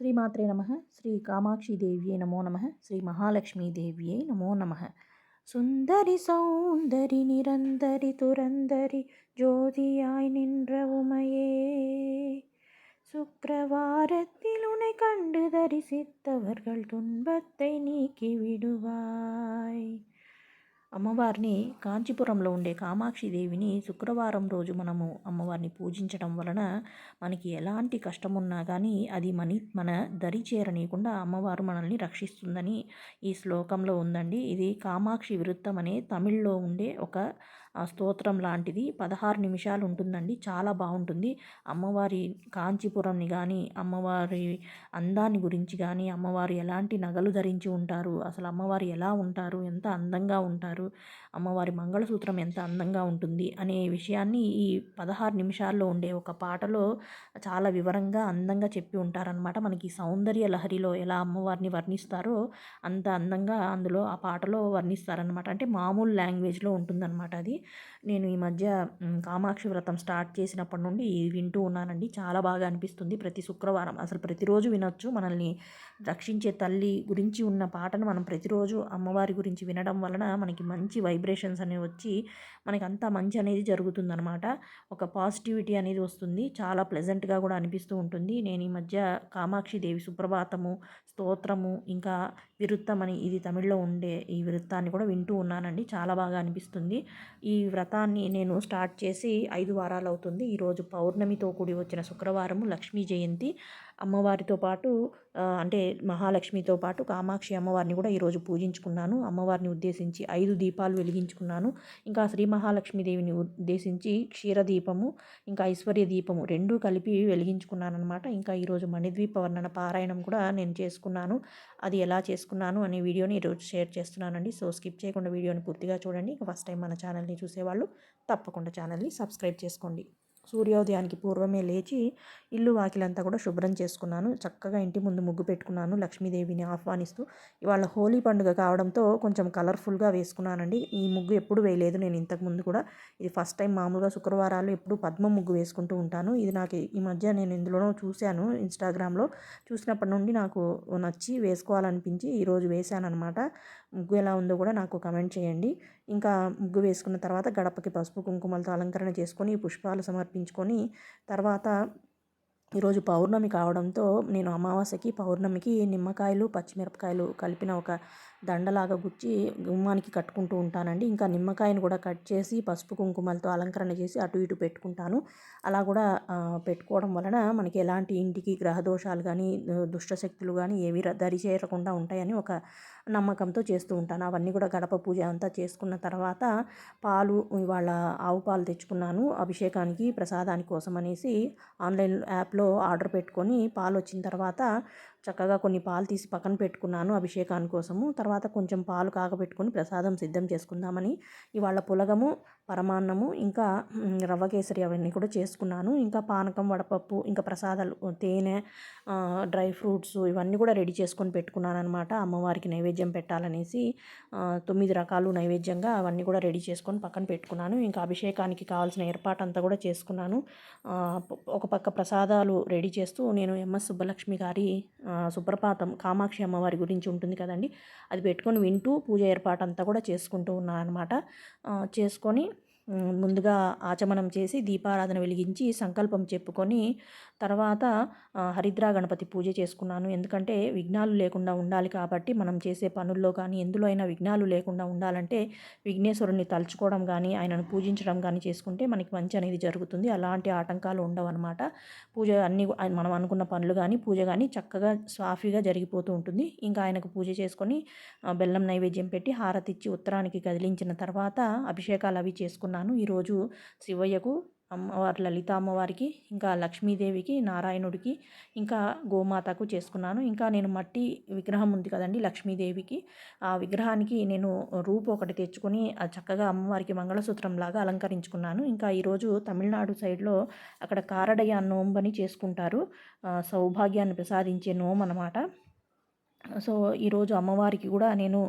ஸ்ரீமாத்ரே நமக ஸ்ரீ காமாட்சி தேவியே நமோ நமக ஸ்ரீ மகாலட்சுமி தேவியே நமோ நமக. சுந்தரி சௌந்தரி நிரந்தரி துரந்தரி ஜோதியாய் நின்ற உமையே. சுக்கரவாரத்தில் உனை கண்டு தரிசித்தவர்கள் துன்பத்தை நீக்கி விடுவாய். అమ్మవారిని కాంచీపురంలో ఉండే కామాక్షి దేవిని శుక్రవారం రోజు మనము అమ్మవారిని పూజించడం వలన మనకి ఎలాంటి కష్టం ఉన్నా కానీ అది మని మన దరి చేరనీయకుండా అమ్మవారు మనల్ని రక్షిస్తుందని ఈ శ్లోకంలో ఉందండి. ఇది కామాక్షి వృత్తం అనే తమిళ్ళో ఉండే ఒక స్తోత్రం లాంటిది. పదహారు నిమిషాలు ఉంటుందండి చాలా బాగుంటుంది అమ్మవారి కాంచీపురంని కానీ అమ్మవారి అందాన్ని గురించి కానీ అమ్మవారు ఎలాంటి నగలు ధరించి ఉంటారు అసలు అమ్మవారు ఎలా ఉంటారు ఎంత అందంగా ఉంటారు అమ్మవారి మంగళసూత్రం ఎంత అందంగా ఉంటుంది అనే విషయాన్ని ఈ పదహారు నిమిషాల్లో ఉండే ఒక పాటలో చాలా వివరంగా అందంగా చెప్పి ఉంటారనమాట మనకి సౌందర్య లహరిలో ఎలా అమ్మవారిని వర్ణిస్తారో అంత అందంగా అందులో ఆ పాటలో వర్ణిస్తారనమాట అంటే మామూలు లాంగ్వేజ్లో ఉంటుందన్నమాట అది. నేను ఈ మధ్య కామాక్షి వ్రతం స్టార్ట్ చేసినప్పటి నుండి వింటూ ఉన్నానండి. చాలా బాగా అనిపిస్తుంది ప్రతి శుక్రవారం. అసలు ప్రతిరోజు వినొచ్చు మనల్ని రక్షించే తల్లి గురించి ఉన్న పాటను మనం ప్రతిరోజు అమ్మవారి గురించి వినడం వలన మనకి మంచి వైబ్రేషన్స్ అనేవి వచ్చి మనకి అంతా మంచి అనేది జరుగుతుందనమాట ఒక పాజిటివిటీ అనేది వస్తుంది. చాలా ప్లెజెంట్గా కూడా అనిపిస్తూ ఉంటుంది. నేను ఈ మధ్య కామాక్షి దేవి సుప్రభాతము స్తోత్రము ఇంకా విరుత్తం అని ఇది తమిళ్ళో ఉండే ఈ వృత్తాన్ని కూడా వింటూ ఉన్నానండి. చాలా బాగా అనిపిస్తుంది. ఈ ఈ వ్రతాన్ని నేను స్టార్ట్ చేసి ఐదు వారాలు అవుతుంది ఈరోజు పౌర్ణమితో కూడి వచ్చిన శుక్రవారము లక్ష్మీ జయంతి. అమ్మవారితో పాటు అంటే మహాలక్ష్మితో పాటు కామాక్షి అమ్మవారిని కూడా ఈరోజు పూజించుకున్నాను. అమ్మవారిని ఉద్దేశించి ఐదు దీపాలు వెలిగించుకున్నాను. ఇంకా శ్రీ మహాలక్ష్మీదేవిని ఉద్దేశించి క్షీరదీపము ఇంకా ఐశ్వర్య దీపము రెండు కలిపి వెలిగించుకున్నాను అనమాట ఇంకా ఈరోజు మణిద్వీప వర్ణన పారాయణం కూడా నేను చేసుకున్నాను. అది ఎలా చేసుకున్నాను అనే వీడియోని ఈరోజు షేర్ చేస్తున్నానండి. సో స్కిప్ చేయకుండా వీడియోని పూర్తిగా చూడండి. ఫస్ట్ టైం మన ఛానల్ని చూసేవాళ్ళు తప్పకుండా ఛానల్ని సబ్స్క్రైబ్ చేసుకోండి. సూర్యోదయానికి పూర్వమే లేచి ఇల్లు వాకిలంతా కూడా శుభ్రం చేసుకున్నాను. చక్కగా ఇంటి ముందు ముగ్గు పెట్టుకున్నాను. లక్ష్మీదేవిని ఆహ్వానిస్తూ ఇవాళ హోలీ పండుగ కావడంతో కొంచెం కలర్ఫుల్గా వేసుకున్నానండి. ఈ ముగ్గు ఎప్పుడు వేయలేదు. నేను ఇంతకుముందు కూడా ఇది ఫస్ట్ టైం మామూలుగా శుక్రవారాలు ఎప్పుడు పద్మ ముగ్గు వేసుకుంటూ ఉంటాను. ఇది నాకు ఈ మధ్య నేను ఇందులోనూ చూశాను ఇన్స్టాగ్రామ్లో. చూసినప్పటి నుండి నాకు నచ్చి వేసుకోవాలనిపించి ఈరోజు వేశాను అనమాట ముగ్గు ఎలా ఉందో కూడా నాకు కమెంట్ చేయండి. ఇంకా ముగ్గు వేసుకున్న తర్వాత గడపకి పసుపు కుంకుమలతో అలంకరణ చేసుకొని పుష్పాలు సమర్పించుకొని తర్వాత ఈరోజు పౌర్ణమి కావడంతో నేను అమావాస్యకి పౌర్ణమికి నిమ్మకాయలు పచ్చిమిరపకాయలు కలిపిన ఒక దండలాగా గుచ్చి గుమ్మానికి కట్టుకుంటూ ఉంటానండి. ఇంకా నిమ్మకాయను కూడా కట్ చేసి పసుపు కుంకుమలతో అలంకరణ చేసి అటు ఇటు పెట్టుకుంటాను. అలా కూడా పెట్టుకోవడం వలన మనకి ఎలాంటి ఇంటికి గ్రహదోషాలు కానీ దుష్టశక్తులు కానీ ఏవి దరి చేరకుండా ఉంటాయని ఒక నమ్మకంతో చేస్తూ ఉంటాను. అవన్నీ కూడా గడప పూజ అంతా చేసుకున్న తర్వాత పాలు ఇవాళ ఆవు పాలు తెచ్చుకున్నాను. అభిషేకానికి ప్రసాదానికి కోసం అనేసి ఆన్లైన్ యాప్లో ఆర్డర్ పెట్టుకొని పాలు వచ్చిన తర్వాత చక్కగా కొన్ని పాలు తీసి పక్కన పెట్టుకున్నాను అభిషేకాని కోసము. తర్వాత కొంచెం పాలు కాగబెట్టుకుని ప్రసాదం సిద్ధం చేసుకుందామని ఇవాళ పులగము పరమాన్నము ఇంకా రవ్వ కేసరి అవన్నీ కూడా చేసుకున్నాను. ఇంకా పానకం వడపప్పు ఇంకా ప్రసాదాలు తేనె డ్రై ఫ్రూట్స్ ఇవన్నీ కూడా రెడీ చేసుకొని పెట్టుకున్నాను అనమాట అమ్మవారికి నైవేద్యం పెట్టాలనేసి తొమ్మిది రకాలు నైవేద్యంగా అవన్నీ కూడా రెడీ చేసుకొని పక్కన పెట్టుకున్నాను. ఇంకా అభిషేకానికి కావాల్సిన ఏర్పాటు అంతా కూడా చేసుకున్నాను. ఒక పక్క ప్రసాదాలు రెడీ చేస్తూ నేను ఎంఎస్ సుబ్బలక్ష్మి గారి సుప్రపాతం కామాక్షి అమ్మవారి గురించి ఉంటుంది కదండి. అది పెట్టుకొని వింటూ పూజ ఏర్పాటు అంతా కూడా చేసుకుంటూ ఉన్నాను అనమాట చేసుకొని ముందుగా ఆచమనం చేసి దీపారాధన వెలిగించి సంకల్పం చెప్పుకొని తర్వాత హరిద్రా గణపతి పూజ చేసుకున్నాను. ఎందుకంటే విఘ్నాలు లేకుండా ఉండాలి కాబట్టి మనం చేసే పనుల్లో కానీ ఎందులో అయినా విఘ్నాలు లేకుండా ఉండాలంటే విఘ్నేశ్వరుని తలుచుకోవడం కానీ ఆయనను పూజించడం కానీ చేసుకుంటే మనకి మంచి అనేది జరుగుతుంది. అలాంటి ఆటంకాలు ఉండవు అనమాట పూజ అన్ని మనం అనుకున్న పనులు కానీ పూజ కానీ చక్కగా సాఫీగా జరిగిపోతూ ఉంటుంది. ఇంకా ఆయనకు పూజ చేసుకొని బెల్లం నైవేద్యం పెట్టి హారతిచ్చి ఉత్తరానికి కదిలించిన తర్వాత అభిషేకాలు అవి చేసుకున్నాను. ఈరోజు శివయ్యకు అమ్మవారి లలిత అమ్మవారికి ఇంకా లక్ష్మీదేవికి నారాయణుడికి ఇంకా గోమాతకు చేసుకున్నాను. ఇంకా నేను మట్టి విగ్రహం ఉంది కదండి లక్ష్మీదేవికి. ఆ విగ్రహానికి నేను రూపు ఒకటి తెచ్చుకొని చక్కగా అమ్మవారికి మంగళసూత్రం లాగా అలంకరించుకున్నాను. ఇంకా ఈరోజు తమిళనాడు సైడ్లో అక్కడ కారడయ్య నోంబని చేసుకుంటారు. సౌభాగ్యాన్ని ప్రసాదించే నోమ్ అనమాట సో ఈరోజు అమ్మవారికి కూడా నేను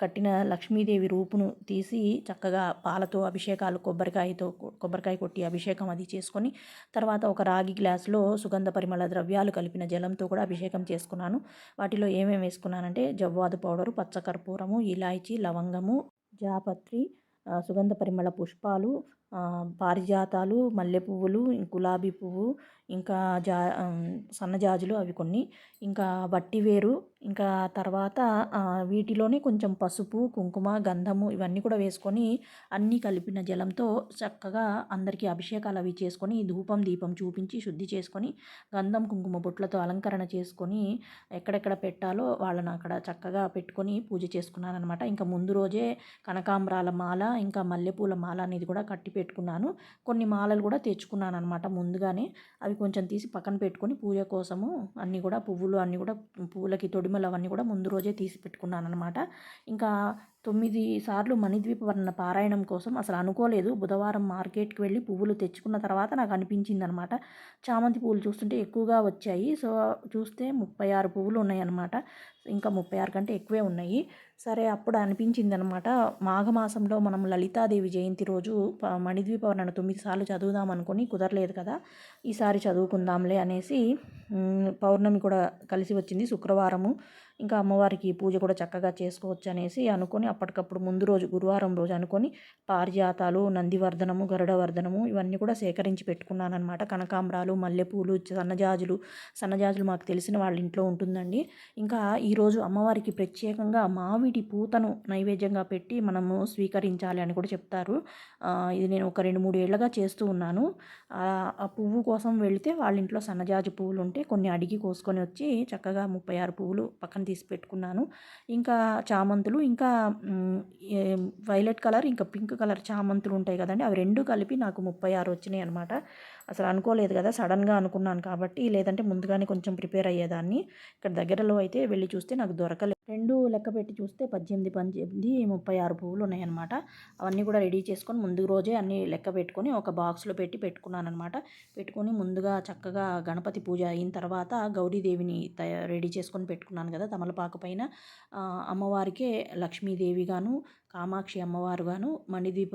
కట్టిన లక్ష్మీదేవి రూపును తీసి చక్కగా పాలతో అభిషేకాలు కొబ్బరికాయతో కొబ్బరికాయ కొట్టి అభిషేకం అది చేసుకొని తర్వాత ఒక రాగి గ్లాసులో సుగంధ పరిమళ ద్రవ్యాలు కలిపిన జలంతో కూడా అభిషేకం చేసుకున్నాను. వాటిలో ఏమేమి వేసుకున్నానంటే జవ్వాదు పౌడరు పచ్చకర్పూరము ఇలాయచి లవంగము జాపత్రి సుగంధ పరిమళ పుష్పాలు పారిజాతాలు మల్లె పువ్వులు గులాబీ పువ్వు ఇంకా జా సన్నజాజులు అవి కొన్ని. ఇంకా వట్టి వేరు ఇంకా తర్వాత వీటిలోనే కొంచెం పసుపు కుంకుమ గంధము ఇవన్నీ కూడా వేసుకొని అన్నీ కలిపిన జలంతో చక్కగా అందరికీ అభిషేకాలు అవి చేసుకొని ధూపం దీపం చూపించి శుద్ధి చేసుకొని గంధం కుంకుమ బొట్లతో అలంకరణ చేసుకొని ఎక్కడెక్కడ పెట్టాలో వాళ్ళని అక్కడ చక్కగా పెట్టుకొని పూజ చేసుకున్నానమాట ఇంకా ముందు రోజే కనకాంబరాల మాల ఇంకా మల్లెపూల మాల అనేది కూడా కట్టి పెట్టుకున్నాను. కొన్ని మాలలు కూడా తెచ్చుకున్నాను అనమాట ముందుగానే. అవి కొంచెం తీసి పక్కన పెట్టుకొని పూజ కోసము అన్నీ కూడా పువ్వులు అన్నీ కూడా పువ్వులకి తొడిమలు అవన్నీ కూడా ముందు రోజే తీసి పెట్టుకున్నాను అనమాట ఇంకా తొమ్మిది సార్లు మణిద్వీప వర్ణ పారాయణం కోసం అసలు అనుకోలేదు. బుధవారం మార్కెట్కి వెళ్ళి పువ్వులు తెచ్చుకున్న తర్వాత నాకు అనిపించింది అనమాట చామంతి పువ్వులు చూస్తుంటే ఎక్కువగా వచ్చాయి. సో చూస్తే ముప్పై ఆరు పువ్వులు ఉన్నాయన్నమాట. ఇంకా ముప్పై ఆరు కంటే ఎక్కువే ఉన్నాయి. సరే అప్పుడు అనిపించింది అనమాట మాఘమాసంలో మనం లలితాదేవి జయంతి రోజు మణిద్వీపవర్ణను తొమ్మిది సార్లు చదువుదాం అనుకుని కుదరలేదు కదా ఈసారి చదువుకుందాంలే అనేసి పౌర్ణమి కూడా కలిసి వచ్చింది శుక్రవారము. ఇంకా అమ్మవారికి పూజ కూడా చక్కగా చేసుకోవచ్చు అనేసి అనుకొని అప్పటికప్పుడు ముందు రోజు గురువారం రోజు అనుకొని పారిజాతాలు నందివర్ధనము గరుడవర్ధనము ఇవన్నీ కూడా సేకరించి పెట్టుకున్నాను అనమాట కనకాంబరాలు మల్లెపూలు సన్నజాజులు సన్నజాజులు మాకు తెలిసిన వాళ్ళ ఇంట్లో ఉంటుందండి. ఇంకా ఈరోజు అమ్మవారికి ప్రత్యేకంగా మామిడి పూతను నైవేద్యంగా పెట్టి మనము స్వీకరించాలి అని కూడా చెప్తారు. ఇది నేను ఒక రెండు మూడు ఏళ్ళగా చేస్తూ ఉన్నాను. ఆ పువ్వు కోసం వెళితే వాళ్ళ ఇంట్లో సన్నజాజు పువ్వులు ఉంటే కొన్ని అడిగి కోసుకొని వచ్చి చక్కగా ముప్పై ఆరు పువ్వులు పక్కన తీసి పెట్టుకున్నాను. ఇంకా చామంతులు ఇంకా వైలెట్ కలర్ ఇంకా పింక్ కలర్ చామంతులు ఉంటాయి కదండి అవి రెండు కలిపి నాకు ముప్పై ఆరు వచ్చినాయి అనమాట అసలు అనుకోలేదు కదా సడన్గా అనుకున్నాను కాబట్టి లేదంటే ముందుగానే కొంచెం ప్రిపేర్ అయ్యేదాన్ని. ఇక్కడ దగ్గరలో అయితే వెళ్ళి చూస్తే నాకు దొరకలేదు రెండు లెక్క పెట్టి చూస్తే పద్దెనిమిది పద్దెనిమిది ముప్పై ఆరు పువ్వులు ఉన్నాయన్నమాట. అవన్నీ కూడా రెడీ చేసుకొని ముందు రోజే అన్నీ లెక్క పెట్టుకొని ఒక బాక్స్లో పెట్టి పెట్టుకున్నాను అనమాట పెట్టుకొని ముందుగా చక్కగా గణపతి పూజ అయిన తర్వాత గౌరీదేవిని తయ రెడీ చేసుకొని పెట్టుకున్నాను కదా తమలపాకు పైన. అమ్మవారికే లక్ష్మీదేవిగాను కామాక్షి అమ్మవారుగాను మణిదీప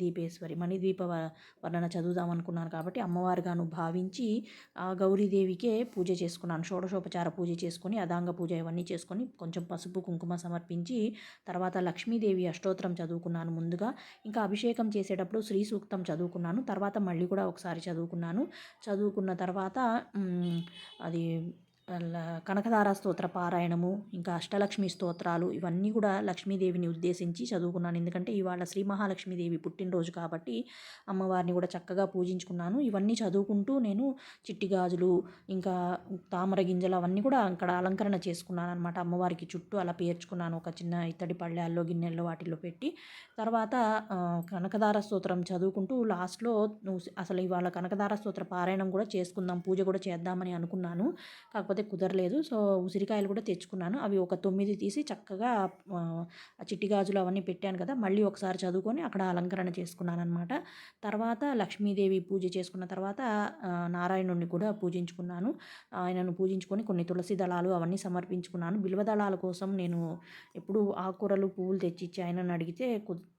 దీపేశ్వరి మణిదీప వర్ణన చదువుదాం అనుకున్నాను కాబట్టి అమ్మవారుగాను భావించి ఆ గౌరీదేవికే పూజ చేసుకున్నాను. షోడశోపచార పూజ చేసుకొని అదాంగ పూజ ఇవన్నీ చేసుకొని కొంచెం పసుపు కుంకుమ సమర్పించి తర్వాత లక్ష్మీదేవి అష్టోత్తరం చదువుకున్నాను ముందుగా. ఇంకా అభిషేకం చేసేటప్పుడు శ్రీ సూక్తం చదువుకున్నాను. తర్వాత మళ్ళీ కూడా ఒకసారి చదువుకున్నాను. చదువుకున్న తర్వాత అది కనకదార స్తోత్ర పారాయణము ఇంకా అష్టలక్ష్మి స్తోత్రాలు ఇవన్నీ కూడా లక్ష్మీదేవిని ఉద్దేశించి చదువుకున్నాను. ఎందుకంటే ఇవాళ శ్రీ మహాలక్ష్మీదేవి పుట్టినరోజు కాబట్టి అమ్మవారిని కూడా చక్కగా పూజించుకున్నాను. ఇవన్నీ చదువుకుంటూ నేను చిట్టి గాజులు ఇంకా తామర గింజలు అవన్నీ కూడా అక్కడ అలంకరణ చేసుకున్నాను అనమాట అమ్మవారికి చుట్టూ అలా పేర్చుకున్నాను. ఒక చిన్న ఇత్తడి పళ్ళాల్లో గిన్నెల్లో వాటిల్లో పెట్టి తర్వాత కనకదార స్తోత్రం చదువుకుంటూ లాస్ట్లో అసలు ఇవాళ కనకదార స్తోత్ర పారాయణం కూడా చేసుకుందాం పూజ కూడా చేద్దామని అనుకున్నాను. కాకపోతే అయితే కుదరలేదు. సో ఉసిరికాయలు కూడా తెచ్చుకున్నాను. అవి ఒక తొమ్మిది తీసి చక్కగా చిట్టి గాజులు అవన్నీ పెట్టాను కదా! మళ్ళీ ఒకసారి చదువుకొని అక్కడ అలంకరణ చేసుకున్నాను అనమాట తర్వాత లక్ష్మీదేవి పూజ చేసుకున్న తర్వాత నారాయణుడిని కూడా పూజించుకున్నాను. ఆయనను పూజించుకొని కొన్ని తులసి దళాలు అవన్నీ సమర్పించుకున్నాను. బిల్వ దళాల కోసం నేను ఎప్పుడు ఆకుకూరలు పువ్వులు తెచ్చిచ్చి ఆయనను అడిగితే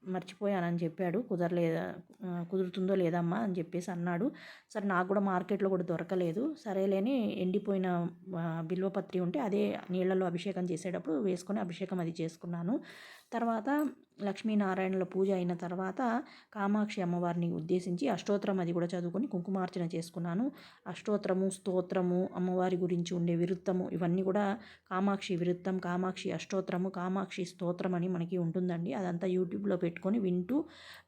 మర్చిపోయానని చెప్పాడు. కుదరలేదా? కుదురుతుందో లేదమ్మా అని చెప్పేసి అన్నాడు. సరే నాకు కూడా మార్కెట్లో కూడా దొరకలేదు. సరేలేని ఎండిపోయిన బిల్వపత్రి ఉంటే అదే నీళ్ళలో అభిషేకం చేసేటప్పుడు వేసుకొని అభిషేకం అది చేసుకున్నాను. తర్వాత లక్ష్మీనారాయణుల పూజ అయిన తర్వాత కామాక్షి అమ్మవారిని ఉద్దేశించి అష్టోత్తరం అది కూడా చదువుకొని కుంకుమార్చన చేసుకున్నాను. అష్టోత్తరము స్తోత్రము అమ్మవారి గురించి ఉండే విరుత్తము ఇవన్నీ కూడా కామాక్షి విరుత్తం కామాక్షి అష్టోత్తరము కామాక్షి స్తోత్రం అని మనకి ఉంటుందండి. అదంతా యూట్యూబ్లో పెట్టుకొని వింటూ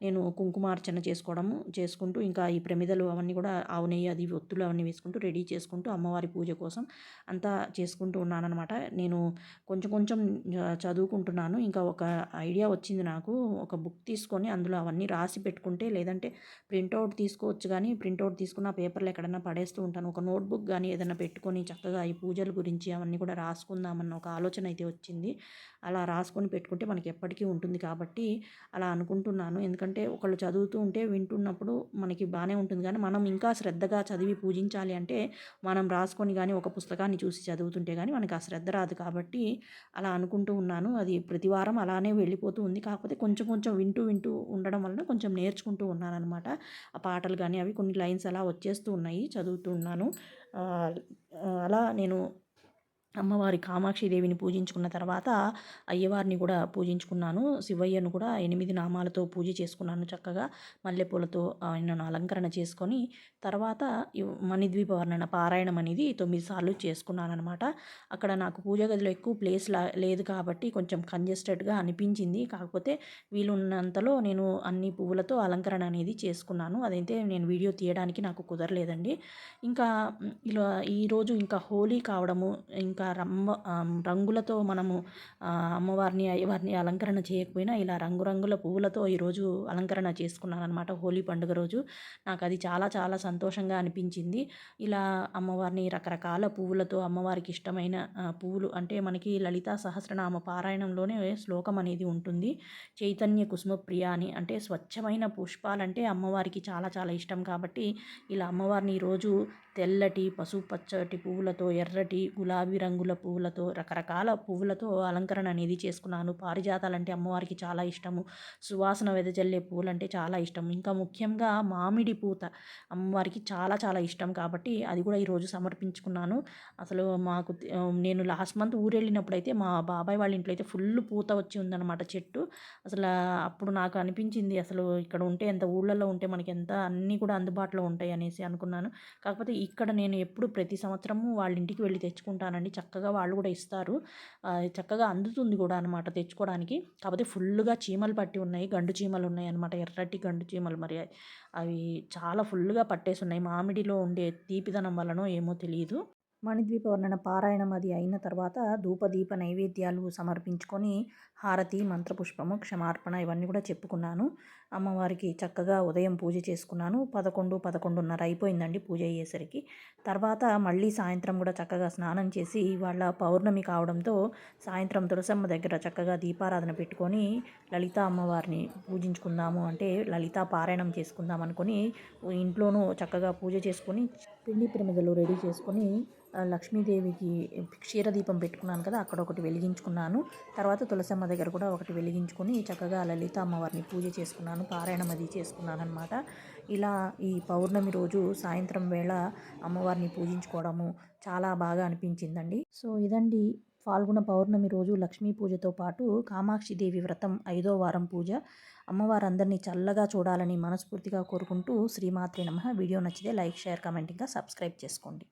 నేను కుంకుమార్చన చేసుకోవడము చేసుకుంటూ ఇంకా ఈ ప్రమిదలు అవన్నీ కూడా ఆవు నెయ్యి అది ఒత్తులు అవన్నీ వేసుకుంటూ రెడీ చేసుకుంటూ అమ్మవారి పూజ కోసం అంతా చేసుకుంటూ ఉన్నానన్నమాట. నేను కొంచెం కొంచెం చదువుకుంటున్నాను. ఇంకా ఒక ఐడియా వచ్చింది అనిపించింది నాకు. ఒక బుక్ తీసుకొని అందులో అవన్నీ రాసి పెట్టుకుంటే లేదంటే ప్రింట్అవుట్ తీసుకోవచ్చు కానీ ప్రింట్అవుట్ తీసుకున్న పేపర్లు ఎక్కడన్నా పడేస్తూ ఉంటాను. ఒక నోట్బుక్ కానీ ఏదైనా పెట్టుకొని చక్కగా ఈ పూజల గురించి అవన్నీ కూడా రాసుకుందామన్న ఒక ఆలోచన అయితే వచ్చింది. అలా రాసుకొని పెట్టుకుంటే మనకి ఎప్పటికీ ఉంటుంది కాబట్టి అలా అనుకుంటున్నాను. ఎందుకంటే ఒకళ్ళు చదువుతూ ఉంటే వింటున్నప్పుడు మనకి బాగానే ఉంటుంది. కానీ మనం ఇంకా శ్రద్ధగా చదివి పూజించాలి అంటే మనం రాసుకొని కానీ ఒక పుస్తకాన్ని చూసి చదువుతుంటే కానీ మనకి ఆ శ్రద్ధ రాదు కాబట్టి అలా అనుకుంటూ ఉన్నాను. అది ప్రతి వారం అలానే వెళ్ళిపోతూ ఉంది. కాకపోతే కొంచెం కొంచెం వింటూ వింటూ ఉండడం వలన కొంచెం నేర్చుకుంటూ ఉన్నానమాట ఆ పాటలు కానీ అవి కొన్ని లైన్స్ అలా వచ్చేస్తూ ఉన్నాయి చదువుతూ ఉన్నాను. అలా నేను అమ్మవారి కామాక్షి దేవిని పూజించుకున్న తర్వాత అయ్యవారిని కూడా పూజించుకున్నాను. శివయ్యను కూడా ఎనిమిది నామాలతో పూజ చేసుకున్నాను చక్కగా. మల్లెపూలతో ఆయనను అలంకరణ చేసుకొని తర్వాత మణిద్వీప వర్ణన పారాయణం అనేది తొమ్మిది సార్లు చేసుకున్నాను అనమాట అక్కడ నాకు పూజ గదిలో ఎక్కువ ప్లేస్ లేదు కాబట్టి కొంచెం కంజెస్టెడ్గా అనిపించింది. కాకపోతే వీలున్నంతలో నేను అన్ని పువ్వులతో అలంకరణ అనేది చేసుకున్నాను. అదైతే నేను వీడియో తీయడానికి నాకు కుదరలేదండి. ఇంకా ఇలా ఈరోజు ఇంకా హోలీ కావడము ఇంకా రమ్మ రంగులతో మనము అమ్మవారిని అయ్యవారిని అలంకరణ చేయకపోయినా ఇలా రంగురంగుల పువ్వులతో ఈరోజు అలంకరణ చేసుకున్నాను అనమాట హోలీ పండుగ రోజు. నాకు అది చాలా చాలా సంతోషంగా అనిపించింది. ఇలా అమ్మవారిని రకరకాల పువ్వులతో అమ్మవారికి ఇష్టమైన పువ్వులు అంటే మనకి లలితా సహస్రనామ పారాయణంలోనే శ్లోకం అనేది ఉంటుంది. చైతన్య కుసుమ ప్రియ అని అంటే స్వచ్ఛమైన పుష్పాలంటే అమ్మవారికి చాలా చాలా ఇష్టం కాబట్టి ఇలా అమ్మవారిని ఈరోజు తెల్లటి పసుపచ్చటి పువ్వులతో ఎర్రటి గులాబీ రంగు రంగుల పువ్వులతో రకరకాల పువ్వులతో అలంకరణ అనేది చేసుకున్నాను. పారిజాతాలంటే అమ్మవారికి చాలా ఇష్టము. సువాసన వెదజల్లే పువ్వులంటే చాలా ఇష్టం ఇంకా ముఖ్యంగా మామిడి పూత అమ్మవారికి చాలా చాలా ఇష్టం కాబట్టి అది కూడా ఈరోజు సమర్పించుకున్నాను. అసలు మాకు నేను లాస్ట్ మంత్ ఊరు వెళ్ళినప్పుడైతే అయితే మా బాబాయ్ వాళ్ళ ఇంట్లో అయితే ఫుల్ పూత వచ్చి ఉందన్నమాట చెట్టు. అసలు అప్పుడు నాకు అనిపించింది అసలు ఇక్కడ ఉంటే ఎంత ఊళ్ళల్లో ఉంటే మనకి ఎంత అన్నీ కూడా అందుబాటులో ఉంటాయి అనేసి అనుకున్నాను. కాకపోతే ఇక్కడ నేను ఎప్పుడు ప్రతి సంవత్సరము వాళ్ళ ఇంటికి వెళ్ళి తెచ్చుకుంటానండి. చక్కగా వాళ్ళు కూడా ఇస్తారు. చక్కగా అందుతుంది కూడా అనమాట తెచ్చుకోవడానికి. కాకపోతే ఫుల్గా చీమలు పట్టి ఉన్నాయి. గండు చీమలు ఉన్నాయి అనమాట ఎర్రటి గండు చీమలు మరి. అవి చాలా ఫుల్గా పట్టేసి ఉన్నాయి. మామిడిలో ఉండే తీపిదనం వలనో ఏమో తెలియదు మణిద్వీప వర్ణన పారాయణం అది అయిన తర్వాత ధూపదీప నైవేద్యాలు సమర్పించుకొని హారతి మంత్రపుష్పము క్షమార్పణ ఇవన్నీ కూడా చెప్పుకున్నాను. అమ్మవారికి చక్కగా ఉదయం పూజ చేసుకున్నాను. పదకొండు పదకొండున్నర అయిపోయిందండి పూజ అయ్యేసరికి. తర్వాత మళ్ళీ సాయంత్రం కూడా చక్కగా స్నానం చేసి వాళ్ళ పౌర్ణమి కావడంతో సాయంత్రం తులసమ్మ దగ్గర చక్కగా దీపారాధన పెట్టుకొని లలిత అమ్మవారిని పూజించుకుందాము అంటే లలిత పారాయణం చేసుకుందాం అనుకొని ఇంట్లోనూ చక్కగా పూజ చేసుకొని పిండి పిరమిదలు రెడీ చేసుకొని లక్ష్మీదేవికి క్షీరదీపం పెట్టుకున్నాను కదా అక్కడ ఒకటి వెలిగించుకున్నాను. తర్వాత తులసమ్మ దగ్గర కూడా ఒకటి వెలిగించుకొని చక్కగా లలిత అమ్మవారిని పూజ చేసుకున్నాను పారాయణం అది చేసుకున్నాను అనమాట ఇలా ఈ పౌర్ణమి రోజు సాయంత్రం వేళ అమ్మవారిని పూజించుకోవడము చాలా బాగా అనిపించిందండి. సో ఇదండి ఫాల్గుణ పౌర్ణమి రోజు లక్ష్మీ పూజతో పాటు కామాక్షిదేవి వ్రతం ఐదో వారం పూజ. అమ్మవారందరినీ చల్లగా చూడాలని మనస్ఫూర్తిగా కోరుకుంటూ శ్రీమాత్రి నమ. వీడియో నచ్చితే లైక్ షేర్ కమెంట్ ఇంకా సబ్స్క్రైబ్ చేసుకోండి.